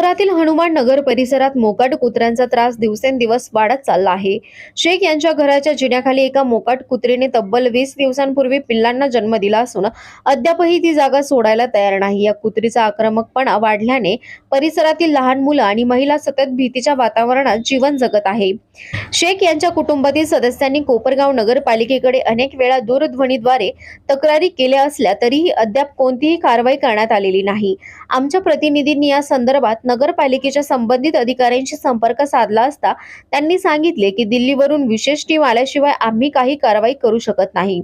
शहरातील हनुमान नगर परिसरात मोकाट कुत्र्यांचा त्रास दिवसेंदिवस वाढत चालला आहे. शेख यांच्या घराच्या जिन्याखाली एका मोकाट कुत्रीने तब्बल वीस दिवसांपूर्वी पिल्लांना जन्म दिला असून अद्यापही ती जागा सोडायला तयार नाही. या कुत्रीचा आक्रमकपणा वाढल्याने परिसरातील लहान मुलं आणि महिला सतत भीतीच्या वातावरणात जीवन जगत आहे. शेख यांच्या कुटुंबातील सदस्यांनी कोपरगाव नगरपालिकेकडे अनेक वेळा दूरध्वनीद्वारे तक्रारी केल्या असल्या तरीही अद्याप कोणतीही कारवाई करण्यात आलेली नाही. आमच्या प्रतिनिधींनी या संदर्भात नगरपालिकेच्या संबंधित अधिकाऱ्यांशी संपर्क साधला असता त्यांनी सांगितले की दिल्लीवरून विशेष टीम आल्याशिवाय आम्ही काही कारवाई करू शकत नाही.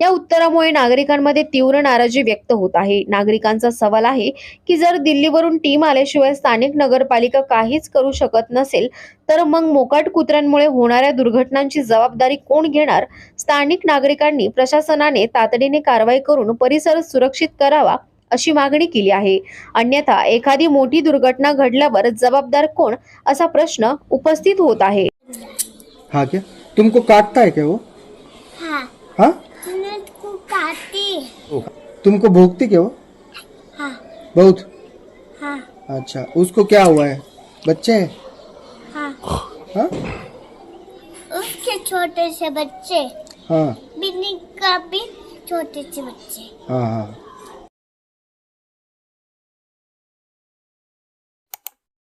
या उत्तरामुळे नागरिकांमध्ये तीव्र नाराजी व्यक्त होत आहे. नागरिकांचा सवाल आहे की जर दिल्लीवरून टीम आल्याशिवाय स्थानिक नगरपालिका काहीच करू शकत नसेल तर मग मोकाट कुत्र्यांमुळे होणाऱ्या दुर्घटनांची जबाबदारी कोण घेणार? स्थानिक नागरिकांनी प्रशासनाने तातडीने कारवाई करून परिसर सुरक्षित करावा अशी मागणी केली आहे. अन्यथा एखादी मोठी दुर्घटना घडल्यावर जबाबदार कोण असा प्रश्न उपस्थित होत आहे. हाँ क्या? तुमको काटता है क्या वो? हाँ. हाँ? को काटी तुमको भोगती क्या वो? हाँ. बहुत? हाँ. अच्छा. उसको क्या हुआ है? बच्चे हैं? हाँ. हाँ? उसके छोटे से बच्चे। हाँ। बिन्नी का भी छोटे से बच्चे। हाँ हाँ।